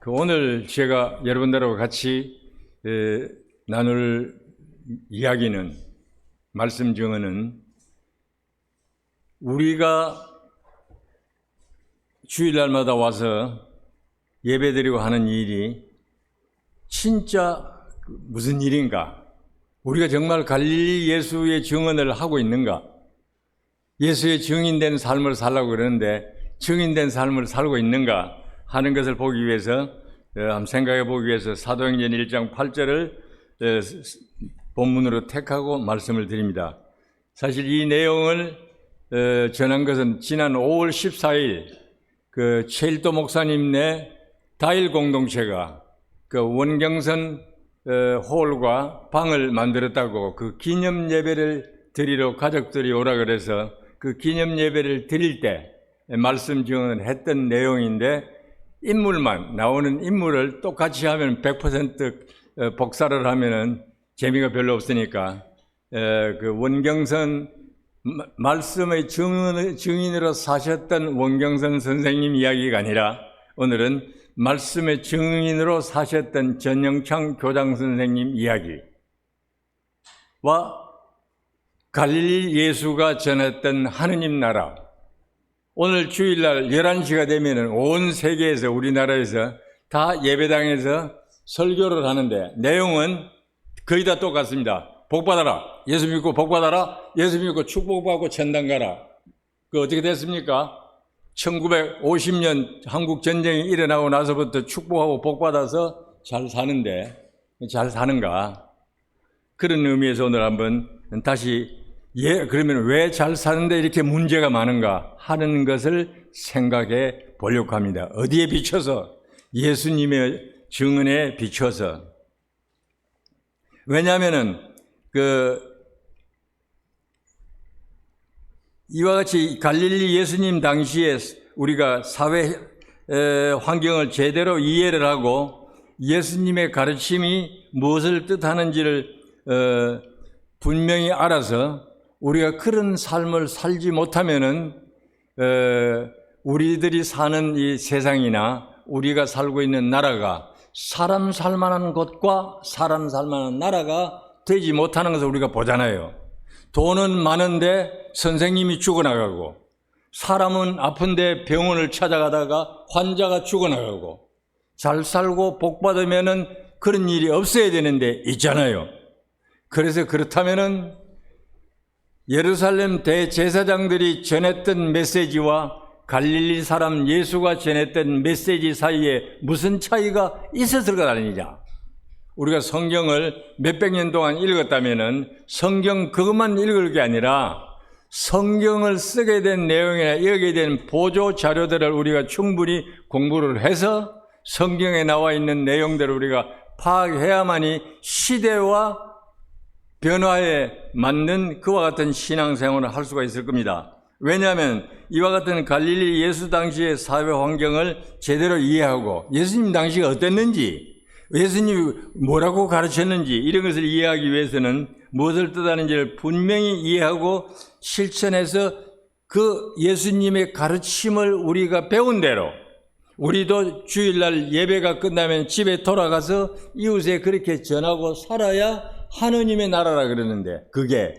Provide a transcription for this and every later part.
그 오늘 제가 여러분들하고 같이 에, 나눌 이야기는 말씀 증언은 우리가 주일날마다 와서 예배드리고 하는 일이 진짜 무슨 일인가? 우리가 정말 갈릴리 예수의 증언을 하고 있는가? 예수의 증인된 삶을 살라고 그러는데 증인된 삶을 살고 있는가 하는 것을 보기 위해서 어, 생각해 보기 위해서 사도행전 1장 8절을 어, 본문으로 택하고 말씀을 드립니다. 사실 이 내용을 어, 전한 것은 지난 5월 14일 그 최일도 목사님네 다일 공동체가 그 원경선 홀과 방을 만들었다고 그 기념 예배를 드리러 가족들이 오라 그래서 그 기념 예배를 드릴 때 말씀 증언을 했던 내용인데 인물만 나오는 인물을 똑같이 하면 100% 복사를 하면은 재미가 별로 없으니까. 그 원경선 말씀의 증인, 증인 으로 사셨던 원경선 선생님 이야기가 아니라 오늘은 말씀의 증인으로 사셨던 전영창 교장 선생님 이야기와 갈릴리 예수가 전했던 하느님 나라 오늘 주일날 11시가 되면 온 세계에서 우리나라에서 다 예배당에서 설교를 하는데 내용은 거의 다 똑같습니다. 복 받아라. 예수 믿고 복 받아라. 예수 믿고 축복받고 천당 가라. 그 어떻게 됐습니까? 1950년 한국 전쟁이 일어나고 나서부터 축복하고 복 받아서 잘 사는데 잘 사는가? 그런 의미에서 오늘 한번 다시 예, 그러면 왜 잘 사는데 이렇게 문제가 많은가 하는 것을 생각해 보려고 합니다. 어디에 비춰서? 예수님의 증언에 비춰서. 왜냐하면은, 그, 이와 같이 갈릴리 예수님 당시에 우리가 사회 에, 환경을 제대로 이해를 하고 예수님의 가르침이 무엇을 뜻하는지를 어, 분명히 알아서 우리가 그런 삶을 살지 못하면은 어, 우리들이 사는 이 세상이나 우리가 살고 있는 나라가 사람 살만한 곳과 사람 살만한 나라가 되지 못하는 것을 우리가 보잖아요. 돈은 많은데 선생님이 죽어나가고 사람은 아픈데 병원을 찾아가다가 환자가 죽어나가고 잘 살고 복 받으면은 그런 일이 없어야 되는데 있잖아요. 그래서 그렇다면은 예루살렘 대제사장들이 전했던 메시지와 갈릴리 사람 예수가 전했던 메시지 사이에 무슨 차이가 있었을 것 아니냐? 우리가 성경을 몇백 년 동안 읽었다면은 성경 그것만 읽을 게 아니라 성경을 쓰게 된 내용이나 여기에 대한 보조 자료들을 우리가 충분히 공부를 해서 성경에 나와 있는 내용들을 우리가 파악해야만이 시대와 변화에 맞는 그와 같은 신앙생활을 할 수가 있을 겁니다. 왜냐하면 이와 같은 갈릴리 예수 당시의 사회 환경을 제대로 이해하고 예수님 당시가 어땠는지 예수님이 뭐라고 가르쳤는지 이런 것을 이해하기 위해서는 무엇을 뜻하는지를 분명히 이해하고 실천해서 그 예수님의 가르침을 우리가 배운 대로 우리도 주일날 예배가 끝나면 집에 돌아가서 이웃에 그렇게 전하고 살아야 하느님의 나라라 그랬는데 그게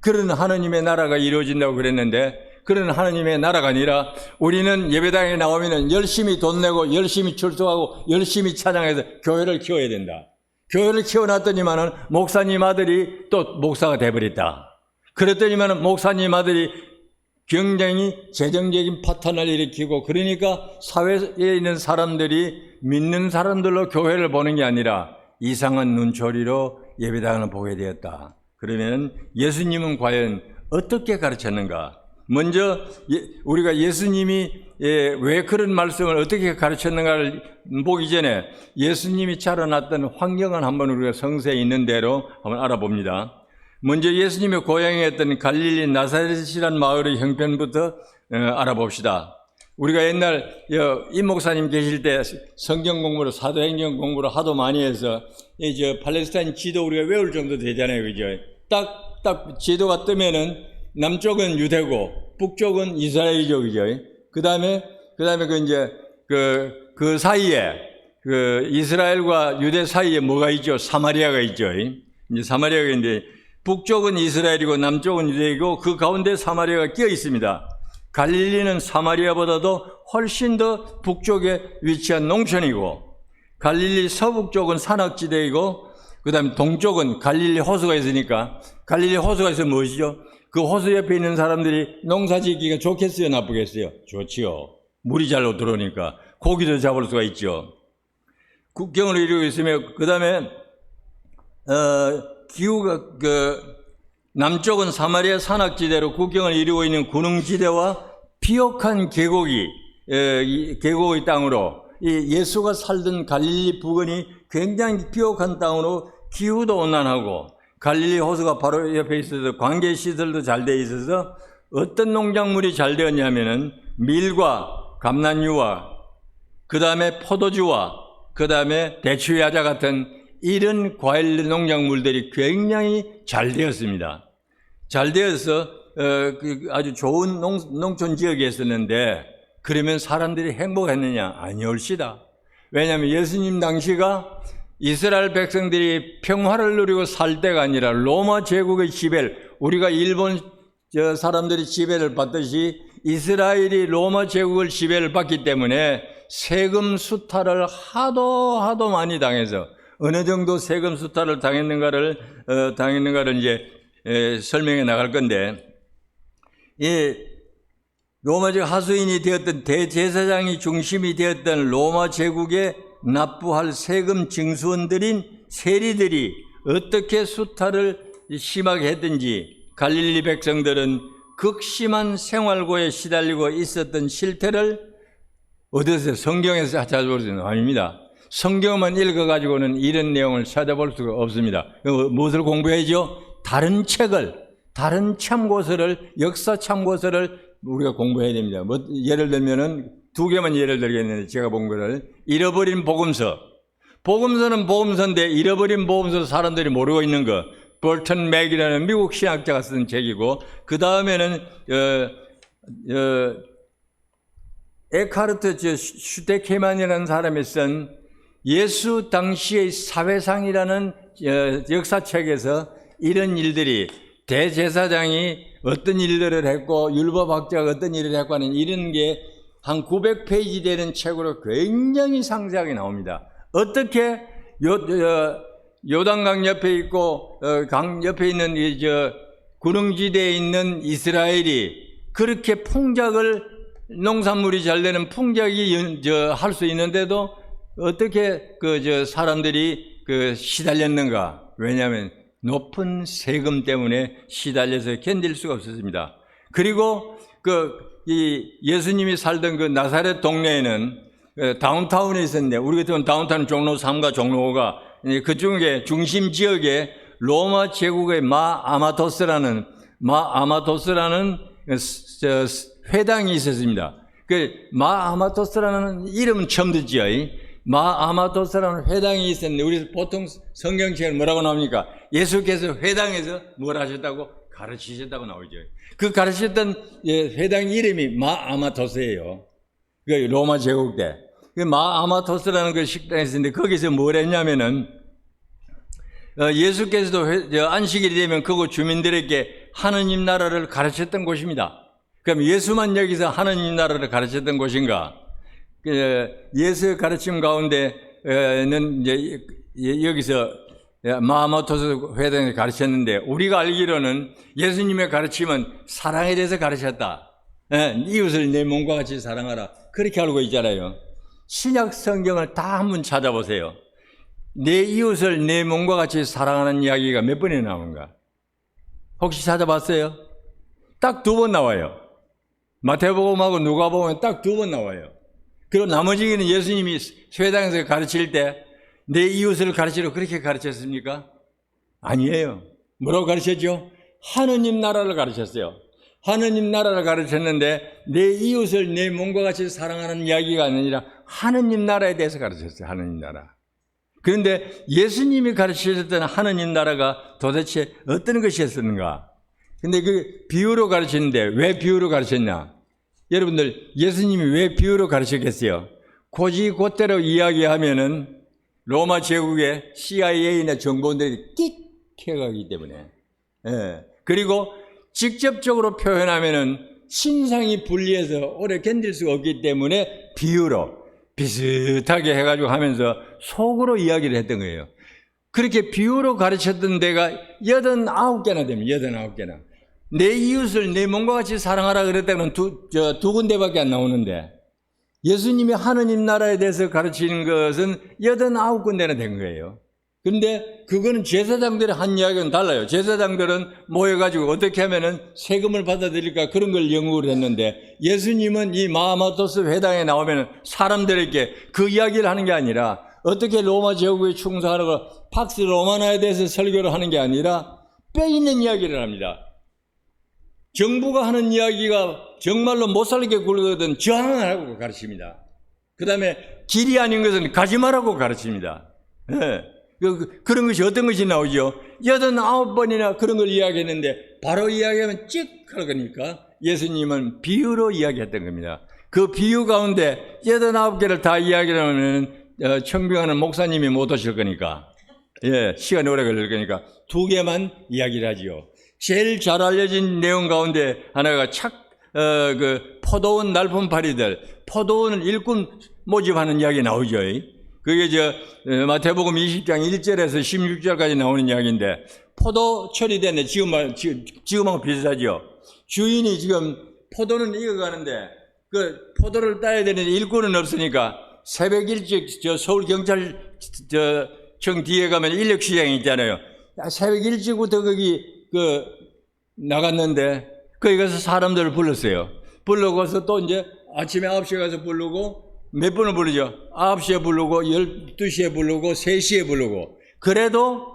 그런 하느님의 나라가 이루어진다고 그랬는데 그런 하느님의 나라가 아니라 우리는 예배당에 나오면 열심히 돈 내고 열심히 출석하고 열심히 찬양해서 교회를 키워야 된다. 교회를 키워놨더니만은 목사님 아들이 또 목사가 돼버렸다. 그랬더니만은 목사님 아들이 굉장히 재정적인 파탄을 일으키고 그러니까 사회에 있는 사람들이 믿는 사람들로 교회를 보는 게 아니라 이상한 눈초리로 예배당을 보게 되었다. 그러면 예수님은 과연 어떻게 가르쳤는가? 먼저 우리가 예수님이 예, 왜 그런 말씀을 어떻게 가르쳤는가를 보기 전에 예수님이 자라났던 환경을 한번 우리가 성서에 있는 대로 한번 알아봅니다. 먼저 예수님의 고향이었던 갈릴리 나사렛이란 마을의 형편부터 어, 알아봅시다. 우리가 옛날 이 목사님 계실 때 성경 공부를 사도행전 공부를 하도 많이 해서 이제 팔레스타인 지도 우리가 외울 정도 되잖아요, 그죠? 딱 딱 지도가 뜨면은 남쪽은 유대고 북쪽은 이스라엘이죠, 그죠? 그 다음에 그 다음에 그 이제 그, 그 사이에 그 이스라엘과 유대 사이에 뭐가 있죠? 사마리아가 있죠. 이제 사마리아가 있는데 북쪽은 이스라엘이고 남쪽은 유대이고 그 가운데 사마리아가 끼어 있습니다. 갈릴리는 사마리아보다도 훨씬 더 북쪽에 위치한 농촌이고 갈릴리 서북쪽은 산악지대이고 그다음에 동쪽은 갈릴리 호수가 있으니까 갈릴리 호수가 있으면 무엇이죠? 그 호수 옆에 있는 사람들이 농사 짓기가 좋겠어요, 나쁘겠어요? 좋지요. 물이 잘 들어오니까 고기도 잡을 수가 있죠. 국경을 이루고 있으며 그다음에 어, 기후가 그 남쪽은 사마리아 산악지대로 국경을 이루고 있는 군웅지대와 비옥한 계곡이 에, 이 계곡의 땅으로 이 예수가 살던 갈릴리 부근이 굉장히 비옥한 땅으로 기후도 온난하고 갈릴리 호수가 바로 옆에 있어서 관계 시설도 잘 돼 있어서 어떤 농작물이 잘 되었냐면은 밀과 감난유와 그 다음에 포도주와 그 다음에 대추야자 같은 이런 과일 농작물들이 굉장히 잘 되었습니다. 잘 되어서 어, 그 아주 좋은 농, 농촌 지역이었었는데 그러면 사람들이 행복했느냐? 아니올시다. 왜냐하면 예수님 당시가 이스라엘 백성들이 평화를 누리고 살 때가 아니라 로마 제국의 지배를 우리가 일본 저 사람들이 지배를 받듯이 이스라엘이 로마 제국을 지배를 받기 때문에 세금 수탈을 하도 하도 많이 당해서 어느 정도 세금 수탈을 당했는가를 어, 당했는가를 이제 에, 설명해 나갈 건데 이 로마적 하수인이 되었던 대제사장이 중심이 되었던 로마 제국에 납부할 세금 징수원들인 세리들이 어떻게 수탈을 심하게 했든지 갈릴리 백성들은 극심한 생활고에 시달리고 있었던 실태를 어디서 성경에서 찾아볼 수 있는 아닙니다. 성경만 읽어가지고는 이런 내용을 찾아볼 수가 없습니다. 그 무엇을 공부해야죠? 다른 책을, 다른 참고서를, 역사 참고서를 우리가 공부해야 됩니다. 뭐, 예를 들면은 두 개만 예를 들겠는데 제가 본 거를 잃어버린 복음서. 복음서는 복음서인데 잃어버린 복음서 사람들이 모르고 있는 거. 벌턴 맥이라는 미국 신학자가 쓴 책이고 그 다음에는 어, 어, 에카르트 저 슈테케만이라는 사람이 쓴 예수 당시의 사회상이라는 어, 역사책에서 이런 일들이 대제사장이 어떤 일들을 했고 율법학자가 어떤 일을 했고 하는 이런 게 한 900페이지 되는 책으로 굉장히 상세하게 나옵니다. 어떻게 요, 요, 요단강 옆에 있고 어, 강 옆에 있는 이저 구릉지대에 있는 이스라엘이 그렇게 풍작을 농산물이 잘 되는 풍작이 할 수 있는데도 어떻게 그 저 사람들이 그 시달렸는가? 왜냐하면 높은 세금 때문에 시달려서 견딜 수가 없었습니다. 그리고 그 이 예수님이 살던 그 나사렛 동네에는 그 다운타운에 있었는데 우리 같으면 다운타운 종로 3과 종로 5가 그 중에 중심 지역에 로마 제국의 마 아마토스라는 마 아마토스라는 회당이 있었습니다. 그 마 아마토스라는 이름은 처음 듣지요. 마 아마토스라는 회당이 있었는데 우리 보통 성경책에 뭐라고 나옵니까? 예수께서 회당에서 뭘 하셨다고 가르치셨다고 나오죠. 그 가르쳤던 회당 이름이 마 아마토스예요. 그 로마 제국 때. 그 마 아마토스라는 그 식당이 있었는데 거기서 뭘 했냐면은 어, 예수께서도 안식일이 되면 그곳 주민들에게 하느님 나라를 가르쳤던 곳입니다. 그럼 예수만 여기서 하느님 나라를 가르쳤던 곳인가? 그, 예수의 가르침 가운데는 이제 여기서 마하마토스 회당에 가르쳤는데 우리가 알기로는 예수님의 가르침은 사랑에 대해서 가르쳤다. 이웃을 내 몸과 같이 사랑하라. 그렇게 알고 있잖아요. 신약 성경을 다 한번 찾아보세요. 내 이웃을 내 몸과 같이 사랑하는 이야기가 몇 번이나 나오는가? 혹시 찾아봤어요? 딱 두 번 나와요. 마태복음하고 누가복음은 딱 두 번 나와요. 그리고 나머지는 예수님이 회당에서 가르칠 때 내 이웃을 가르치려 그렇게 가르쳤습니까? 아니에요. 뭐라고 가르쳤죠? 하느님 나라를 가르쳤어요. 하느님 나라를 가르쳤는데 내 이웃을 내 몸과 같이 사랑하는 이야기가 아니라 하느님 나라에 대해서 가르쳤어요. 하느님 나라. 그런데 예수님이 가르치셨던 하느님 나라가 도대체 어떤 것이었는가? 근데 그 비유로 가르치는데 왜 비유로 가르쳤냐? 여러분들 예수님이 왜 비유로 가르쳤겠어요? 고지고대로 이야기하면은 로마 제국의 CIA나 정보원들이 끽 해가기 때문에 예. 그리고 직접적으로 표현하면은 신상이 분리해서 오래 견딜 수가 없기 때문에 비유로 비슷하게 해가지고 하면서 속으로 이야기를 했던 거예요. 그렇게 비유로 가르쳤던 데가 여든 아홉 개나 됩니다. 여든 아홉 개나. 내 이웃을 내 몸과 같이 사랑하라 그랬다면 두, 저, 두 군데밖에 안 나오는데 예수님이 하느님 나라에 대해서 가르치는 것은 여든 아홉 군데나 된 거예요. 근데 그거는 제사장들의 한 이야기는 달라요. 제사장들은 모여가지고 어떻게 하면은 세금을 받아들일까 그런 걸 연구를 했는데 예수님은 이 마하마토스 회당에 나오면은 사람들에게 그 이야기를 하는 게 아니라 어떻게 로마 제국에 충성하라고 팍스 로마나에 대해서 설교를 하는 게 아니라 뼈 있는 이야기를 합니다. 정부가 하는 이야기가 정말로 못 살게 굴거든 저항을 하고 가르칩니다. 그 다음에 길이 아닌 것은 가지 말라고 가르칩니다. 예. 그, 그, 런 것이 어떤 것이 나오죠? 여든 아홉 번이나 그런 걸 이야기했는데 바로 이야기하면 찍할 거니까 예수님은 비유로 이야기했던 겁니다. 그 비유 가운데 여든 아홉 개를 다 이야기하면 어, 청빙하는 목사님이 못 오실 거니까 예, 시간이 오래 걸릴 거니까 두 개만 이야기를 하지요. 제일 잘 알려진 내용 가운데 하나가 착, 어, 그, 포도원 날품파리들, 포도원을 일꾼 모집하는 이야기 나오죠. 그게 저, 어, 마태복음 20장 1절에서 16절까지 나오는 이야기인데, 포도 처리되네. 지금, 말- 지금, 지금하고 비슷하죠. 주인이 지금 포도는 익어가는데, 그 포도를 따야 되는데 일꾼은 없으니까, 새벽 일찍 저 서울 경찰 저, 청 뒤에 가면 인력시장이 있잖아요. 야, 새벽 일찍부터 거기 그 나갔는데 거기 가서 사람들을 불렀어요. 불러고서 또 이제 아침에 9시에 가서 부르고 몇 번을 부르죠? 9시에 부르고 12시에 부르고 3시에 부르고 그래도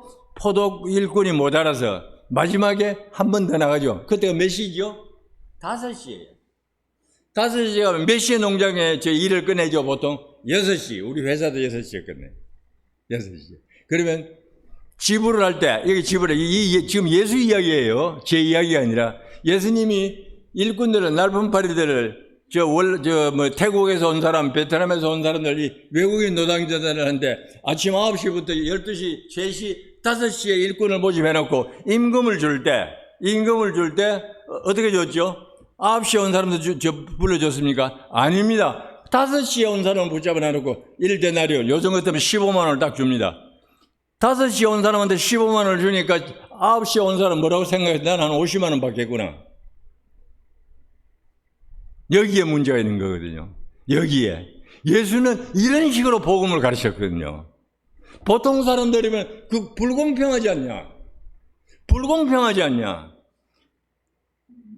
포도 일꾼이 못 알아서 마지막에 한 번 더 나가죠. 그때가 몇 시죠? 5시에요. 5시에 가면 몇 시에 농장에 저 일을 끝내죠, 보통? 6시. 우리 회사도 6시에 끝내. 6시. 그러면 지불을 할 때, 여기 지불을, 이, 이- 지금 예수 이야기예요. 제 이야기가 아니라 예수님이 일꾼들을, 날품파리들을 저 월, 저, 뭐, 태국에서 온 사람, 베트남에서 온 사람들이 외국인 노동자들을 하는데 아침 9시부터 12시, 3시, 5시에 일꾼을 모집해놓고 임금을 줄 때, 임금을 줄 때, 어, 어떻게 줬죠? 9시에 온 사람도 주, 저, 불러줬습니까? 아닙니다. 5시에 온 사람을 붙잡아 놔놓고 1데나리온, 요즘 같으면 15만원을 딱 줍니다. 5시에 온 사람한테 15만 원을 주니까 9시에 온 사람 뭐라고 생각해? 나는 한 50만 원 받겠구나. 여기에 문제가 있는 거거든요. 여기에. 예수는 이런 식으로 복음을 가르쳤거든요. 보통 사람들이면 그 불공평하지 않냐? 불공평하지 않냐?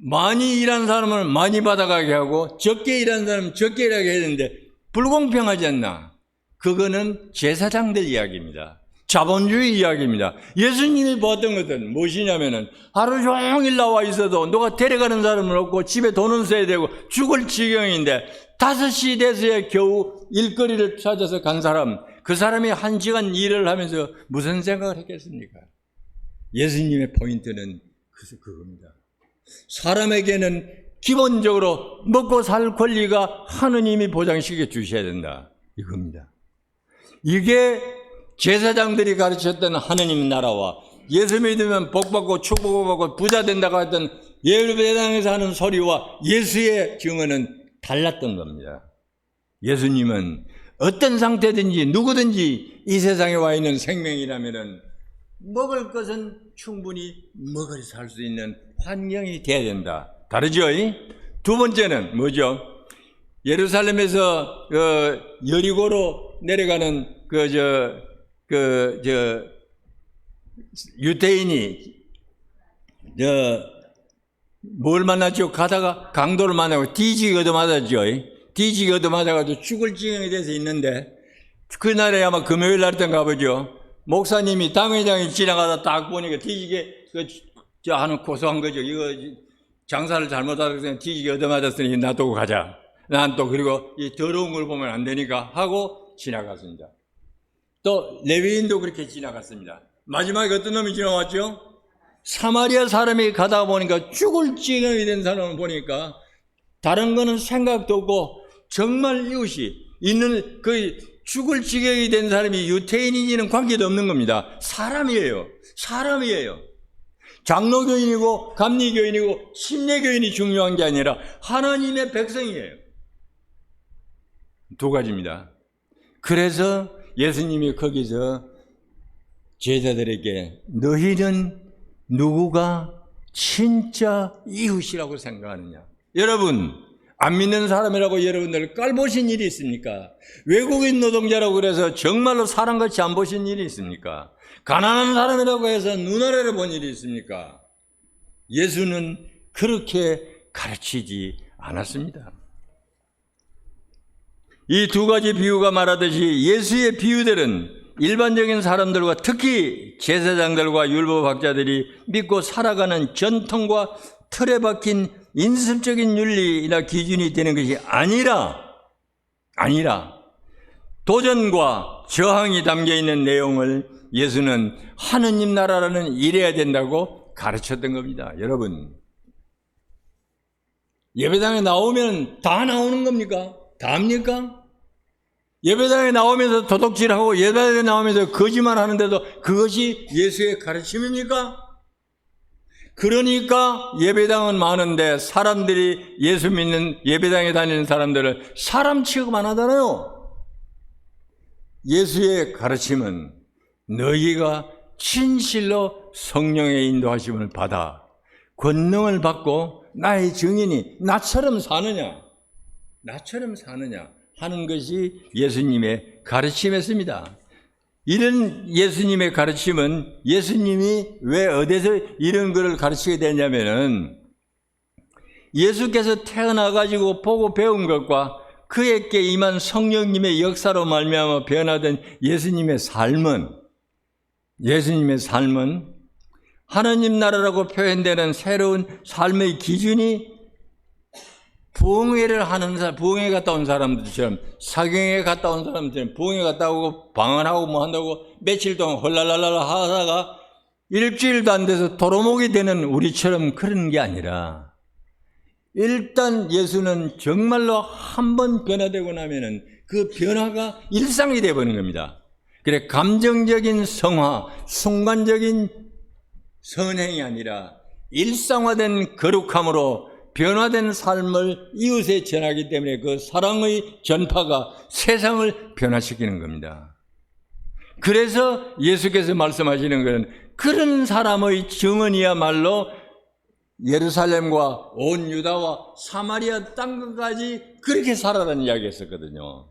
많이 일한 사람을 많이 받아가게 하고 적게 일한 사람은 적게 일하게 되는데 불공평하지 않나? 그거는 제사장들 이야기입니다. 자본주의 이야기입니다. 예수님이 보았던 것은 무엇이냐면은 하루 종일 나와 있어도 누가 데려가는 사람은 없고 집에 돈은 써야 되고 죽을 지경인데 다섯 시 돼서야 겨우 일거리를 찾아서 간 사람 그 사람이 한 시간 일을 하면서 무슨 생각을 했겠습니까? 예수님의 포인트는 그- 그겁니다. 사람에게는 기본적으로 먹고 살 권리가 하느님이 보장시켜 주셔야 된다. 이겁니다. 이게 제사장들이 가르쳤던 하느님 나라와 예수 믿으면 복받고 축복받고 부자 된다고 했던 예배당에서 하는 소리와 예수의 증언은 달랐던 겁니다. 예수님은 어떤 상태든지 누구든지 이 세상에 와 있는 생명이라면은 먹을 것은 충분히 먹을 살 수 있는 환경이 돼야 된다. 다르죠? 이? 두 번째는 뭐죠? 예루살렘에서 그 여리고로 내려가는 그저 그 저 유대인이 저뭘 만났죠? 가다가 강도를 만나고 뒤지게 얻어맞았죠. 이? 뒤지게 얻어맞아가지고 죽을 지경에 대해서 있는데 그날에 아마 금요일 날던가 보죠. 목사님이 당회장이 지나가다 딱 보니까 뒤지게 그, 저 하는 고소한 거죠. 이거 장사를 잘못하다 그냥 뒤지게 얻어맞았으니 놔두고 가자. 난 또 그리고 이 더러운 걸 보면 안 되니까 하고 지나갔습니다. 또 레위인도 그렇게 지나갔습니다. 마지막에 어떤 놈이 지나왔죠? 사마리아 사람이 가다 보니까 죽을 지경이 된 사람을 보니까 다른 거는 생각도 없고 정말 이웃이 있는 그 죽을 지경이 된 사람이 유태인이지는 관계도 없는 겁니다. 사람이에요. 사람이에요. 장로교인이고 감리교인이고 침례교인이 중요한 게 아니라 하나님의 백성이에요. 두 가지입니다. 그래서 예수님이 거기서 제자들에게 너희는 누구가 진짜 이웃이라고 생각하느냐? 여러분, 안 믿는 사람이라고 여러분들 깔보신 일이 있습니까? 외국인 노동자라고 그래서 정말로 사람같이 안 보신 일이 있습니까? 가난한 사람이라고 해서 눈아래를 본 일이 있습니까? 예수는 그렇게 가르치지 않았습니다. 이 두 가지 비유가 말하듯이 예수의 비유들은 일반적인 사람들과 특히 제사장들과 율법학자들이 믿고 살아가는 전통과 틀에 박힌 인습적인 윤리나 기준이 되는 것이 아니라 아니라 도전과 저항이 담겨 있는 내용을 예수는 하느님 나라라는 이래야 된다고 가르쳤던 겁니다. 여러분 예배당에 나오면 다 나오는 겁니까? 다 합니까? 예배당에 나오면서 도둑질하고 예배당에 나오면서 거짓말 하는데도 그것이 예수의 가르침입니까? 그러니까 예배당은 많은데 사람들이 예수 믿는 예배당에 다니는 사람들을 사람 취급 안 하잖아요. 예수의 가르침은 너희가 진실로 성령의 인도하심을 받아 권능을 받고 나의 증인이 나처럼 사느냐, 나처럼 사느냐 하는 것이 예수님의 가르침이었습니다. 이런 예수님의 가르침은 예수님이 왜 어디서 이런 것을 가르치게 되냐면은 예수께서 태어나 가지고 보고 배운 것과 그에게 임한 성령님의 역사로 말미암아 변화된 예수님의 삶은 예수님의 삶은 하나님 나라라고 표현되는 새로운 삶의 기준이 부흥회를 하는 사람, 부흥회 갔다 온 사람들처럼 사경회 갔다 온 사람들처럼 부흥회 갔다 오고 방언하고 뭐 한다고 며칠 동안 홀랄랄라 하다가 일주일도 안 돼서 도로목이 되는 우리처럼 그런 게 아니라 일단 예수는 정말로 한 번 변화되고 나면은 그 변화가 일상이 되어버리는 겁니다. 그래, 감정적인 성화, 순간적인 선행이 아니라 일상화된 거룩함으로 변화된 삶을 이웃에 전하기 때문에 그 사랑의 전파가 세상을 변화시키는 겁니다. 그래서 예수께서 말씀하시는 것은 그런 사람의 증언이야말로 예루살렘과 온 유다와 사마리아 땅까지 그렇게 살아라는 이야기 했었거든요.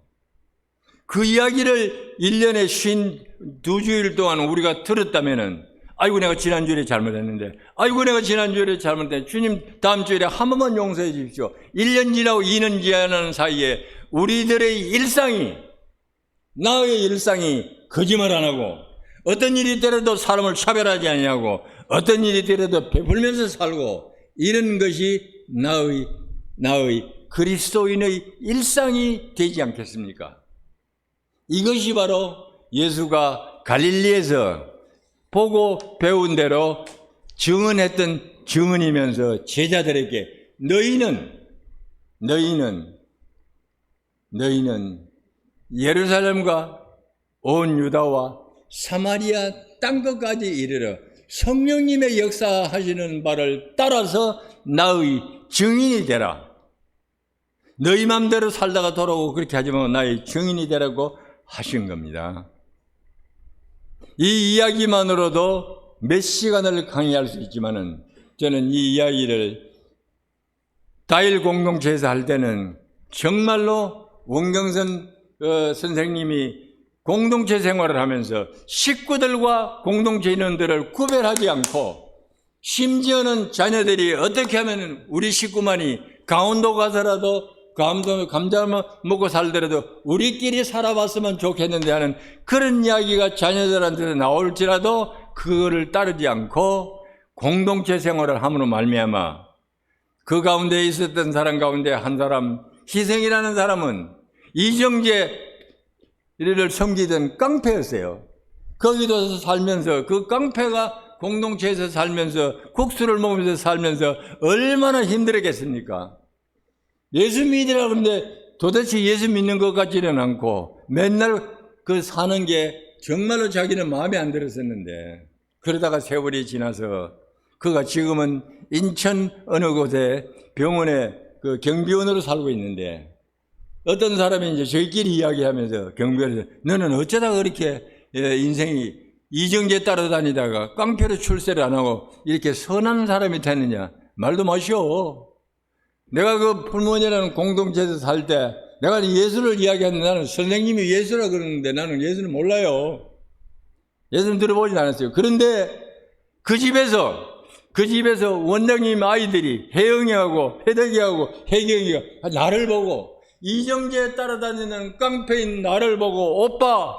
그 이야기를 1년에 쉰두 주일 동안 우리가 들었다면은 아이고 내가 지난주에 잘못했는데 아이고 내가 지난주에 잘못했는데 주님 다음 주에 한 번만 용서해 주십시오. 1년 지나고 2년 지나는 사이에 우리들의 일상이 나의 일상이 거짓말 안 하고 어떤 일이 되려도 사람을 차별하지 아니하고 어떤 일이 되려도 베풀면서 살고 이런 것이 나의 나의 그리스도인의 일상이 되지 않겠습니까? 이것이 바로 예수가 갈릴리에서 보고 배운 대로 증언했던 증언이면서 제자들에게 너희는 너희는 너희는 예루살렘과 온 유다와 사마리아 땅 끝까지 이르러 성령님의 역사하시는 바를 따라서 나의 증인이 되라. 너희 맘대로 살다가 돌아오고 그렇게 하지만 나의 증인이 되라고 하신 겁니다. 이 이야기만으로도 몇 시간을 강의할 수 있지만은 저는 이 이야기를 다일 공동체에서 할 때는 정말로 원경선 어, 선생님이 공동체 생활을 하면서 식구들과 공동체 인원들을 구별하지 않고 심지어는 자녀들이 어떻게 하면 우리 식구만이 강원도 가서라도 감자 먹고 살더라도 우리끼리 살아봤으면 좋겠는데 하는 그런 이야기가 자녀들한테 나올지라도 그거를 따르지 않고 공동체 생활을 함으로 말미암아 그 가운데 있었던 사람 가운데 한 사람 희생이라는 사람은 이정재 이를 섬기던 깡패였어요. 거기도 살면서 그 깡패가 공동체에서 살면서 국수를 먹으면서 살면서 얼마나 힘들었겠습니까? 예수 믿으라 그러는데 도대체 예수 믿는 것 같지는 않고 맨날 그 사는 게 정말로 자기는 마음에 안 들었었는데 그러다가 세월이 지나서 그가 지금은 인천 어느 곳에 병원에 그 경비원으로 살고 있는데 어떤 사람이 이제 저희끼리 이야기하면서 경비원에서 너는 어쩌다가 그렇게 예, 인생이 이정재 따라다니다가 깡패로 출세를 안 하고 이렇게 선한 사람이 됐느냐 말도 마시오. 내가 그 풀무원이라는 공동체에서 살 때 내가 예수를 이야기하는데 나는 선생님이 예수라 그러는데 나는 예수를 몰라요. 예수는 들어보진 않았어요. 그런데 그 집에서 그 집에서 원장님 아이들이 혜영이하고 해덕이하고 혜경이가 나를 보고 이정재에 따라다니는 깡패인 나를 보고 오빠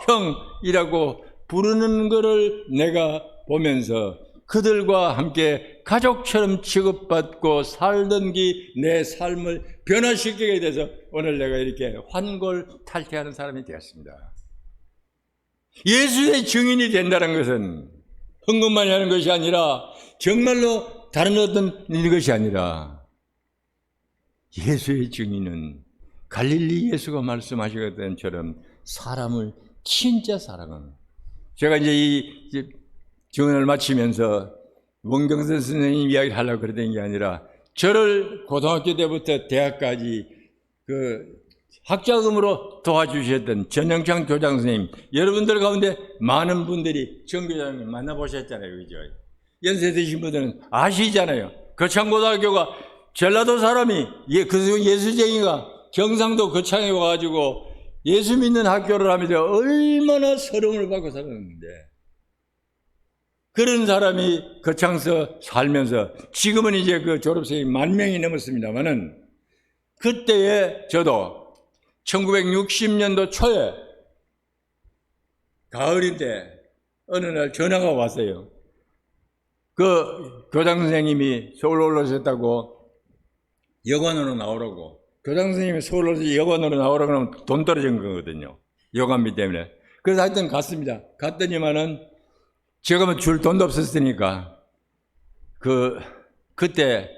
형이라고 부르는 것을 내가 보면서 그들과 함께 가족처럼 취급받고 살던 기 내 삶을 변화시키게 돼서 오늘 내가 이렇게 환골탈태하는 사람이 되었습니다. 예수의 증인이 된다는 것은 헌금만 하는 것이 아니라 정말로 다른 어떤 것이 아니라 예수의 증인은 갈릴리 예수가 말씀하시던 사람을 진짜 사랑하는 제가 이제 이 증언을 마치면서 원경선 선생님 이야기를 하려고 그러던 게 아니라 저를 고등학교 때부터 대학까지 그 학자금으로 도와주셨던 전영창 교장 선생님 여러분들 가운데 많은 분들이 정 교장님 만나보셨잖아요 그죠? 연세 드신 분들은 아시잖아요. 거창고등학교가 전라도 사람이 예, 그 예수쟁이가 경상도 거창에 와가지고 예수 믿는 학교를 하면서 얼마나 서름을 받고 살았는데 그런 사람이 거창서 살면서 지금은 이제 그 졸업생이 만 명이 넘었습니다만은 그때에 저도 1960년도 초에 가을인데 어느 날 전화가 왔어요. 그 교장 선생님이 서울 올라오셨다고 여관으로 나오라고 교장 선생님이 서울 올라서 여관으로 나오라고 하면 돈 떨어진 거거든요. 여관비 때문에. 그래서 하여튼 갔습니다. 갔더니만은 뭐줄 돈도 없었으니까 그 그때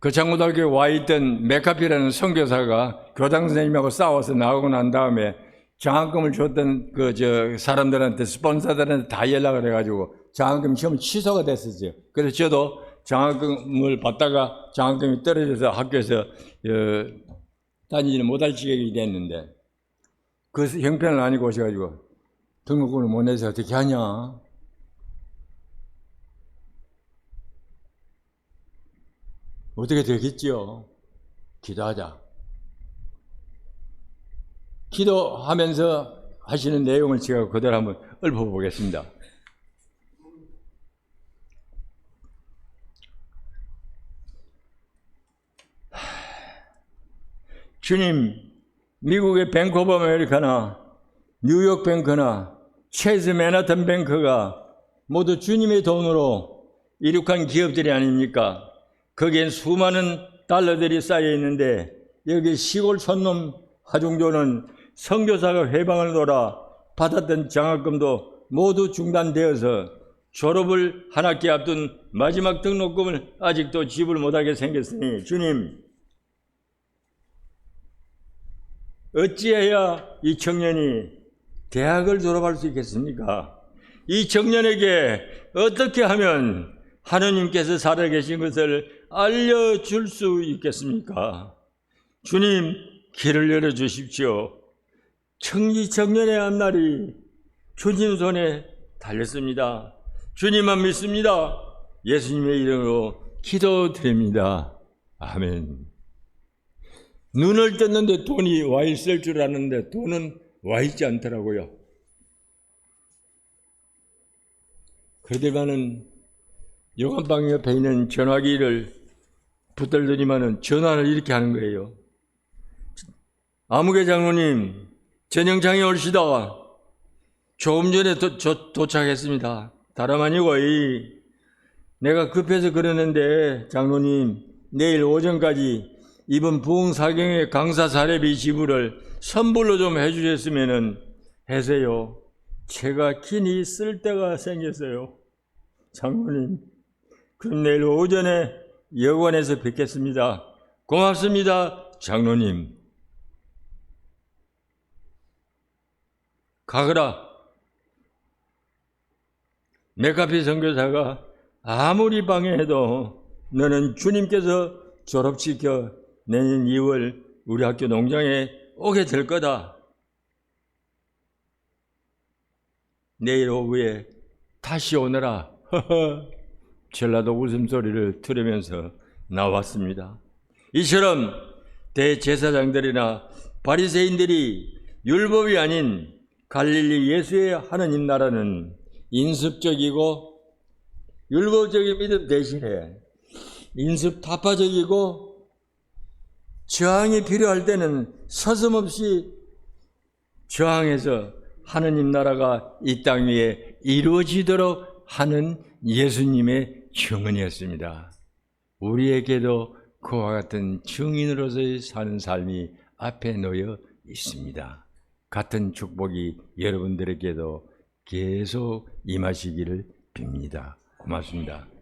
그 장고등학교에 와 있던 메카피라는 선교사가 교장 선생님하고 싸워서 나오고 난 다음에 장학금을 줬던 그 저 사람들한테 스폰서들한테 다 연락을 해가지고 장학금 시험 취소가 됐었죠. 그래서 저도 장학금을 받다가 장학금이 떨어져서 학교에서 어, 다니지는 못할 지경이 됐는데 그 형편을 아니고 오셔가지고 등록금을 못 내서 어떻게 하냐? 어떻게 되겠지요? 기도하자. 기도하면서 하시는 내용을 제가 그대로 한번 읊어보겠습니다. 주님, 미국의 뱅크 오브 아메리카나, 뉴욕 뱅크나, 체즈 맨하탄 뱅크가 모두 주님의 돈으로 이룩한 기업들이 아닙니까? 거기엔 수많은 달러들이 쌓여 있는데 여기 시골 촌놈 하중조는 선교사가 회방을 돌아 받았던 장학금도 모두 중단되어서 졸업을 한 학기 앞둔 마지막 등록금을 아직도 지불 못하게 생겼으니 주님 어찌해야 이 청년이 대학을 졸업할 수 있겠습니까? 이 청년에게 어떻게 하면 하느님께서 살아계신 것을 알려줄 수 있겠습니까? 주님, 길을 열어주십시오. 청지청년의 앞날이 주님 손에 달렸습니다. 주님만 믿습니다. 예수님의 이름으로 기도드립니다. 아멘. 눈을 떴는데 돈이 와 있을 줄 아는데 돈은 와 있지 않더라고요. 그러다가는 영안방 옆에 있는 전화기를 붙들더니만은 전화를 이렇게 하는 거예요. 아무개 장로님, 전영창이 올시다. 조금 전에 도, 저, 도착했습니다. 다름 아니고, 이, 내가 급해서 그러는데, 장로님, 내일 오전까지 이번 부흥사경의 강사 사례비 지불을 선불로 좀 해주셨으면 해세요. 제가 긴히 쓸 때가 생겼어요. 장로님, 그럼 내일 오전에 여관에서 뵙겠습니다. 고맙습니다, 장로님. 가거라. 메카피 선교사가 아무리 방해해도 너는 주님께서 졸업시켜 내년 2월 우리 학교 농장에 오게 될 거다. 내일 오후에 다시 오너라. 전라도 웃음소리를 들으면서 나왔습니다. 이처럼 대제사장들이나 바리새인들이 율법이 아닌 갈릴리 예수의 하느님 나라는 인습적이고 율법적인 믿음 대신에 인습 타파적이고 저항이 필요할 때는 서슴없이 저항해서 하느님 나라가 이 땅 위에 이루어지도록 하는 예수님의 증언이었습니다. 우리에게도 그와 같은 증인으로서의 사는 삶이 앞에 놓여 있습니다. 같은 축복이 여러분들에게도 계속 임하시기를 빕니다. 고맙습니다.